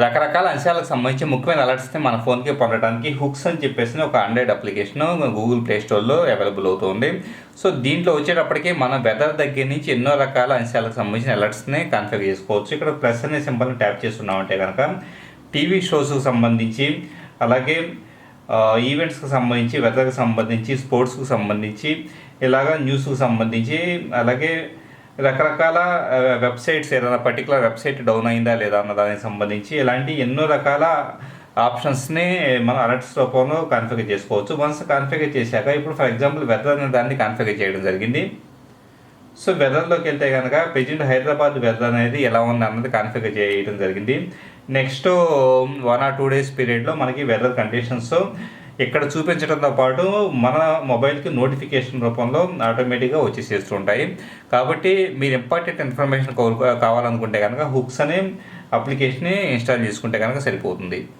రకరకాల అంశాలకు సంబంధించి ముఖ్యమైన అలర్ట్స్ని మన ఫోన్కి పొందడానికి హుక్స్ అని చెప్పేసి ఒక ఆండ్రాయిడ్ అప్లికేషన్ గూగుల్ ప్లే స్టోర్లో అవైలబుల్ అవుతుంది. సో దీంట్లో వచ్చేటప్పటికి మన వెదర్ దగ్గర నుంచి ఎన్నో రకాల అంశాలకు సంబంధించిన అలర్ట్స్ని కన్ఫిగర్ చేసుకోవచ్చు. ఇక్కడ ప్లస్ అనే సింబల్ని ట్యాప్ చేస్తున్నామంటే కనుక టీవీ షోస్కి సంబంధించి అలాగే ఈవెంట్స్కి సంబంధించి వెదర్కి సంబంధించి స్పోర్ట్స్కి సంబంధించి ఇలాగ న్యూస్కి సంబంధించి అలాగే రకరకాల వెబ్సైట్స్ ఏదైనా పర్టికులర్ వెబ్సైట్ డౌన్ అయిందా లేదా అన్న దానికి సంబంధించి ఇలాంటి ఎన్నో రకాల ఆప్షన్స్ని మనం అలర్ట్స్ రూపంలో కాన్ఫిగర్ చేసుకోవచ్చు. వన్స్ కాన్ఫిగర్ చేశాక ఇప్పుడు ఫర్ ఎగ్జాంపుల్ వెదర్ అనే దాన్ని కాన్ఫిగర్ చేయడం జరిగింది. సో వెదర్లోకి వెళ్తే కనుక ప్రజెంట్ హైదరాబాద్ వెదర్ అనేది ఎలా ఉంది అన్నది కాన్ఫిగర్ చేయడం జరిగింది. Next one or two days పీరియడ్లో మనకి వెదర్ కండిషన్స్ ఇక్కడ చూపించడంతో పాటు మన మొబైల్కి నోటిఫికేషన్ రూపంలో ఆటోమేటిక్గా వచ్చేసేస్తుంటాయి కాబట్టి మీరు ఇంపార్టెంట్ ఇన్ఫర్మేషన్ కావాలనుకుంటే కనుక హుక్స్ అనే అప్లికేషన్ని ఇన్స్టాల్ చేసుకుంటే కనుక సరిపోతుంది.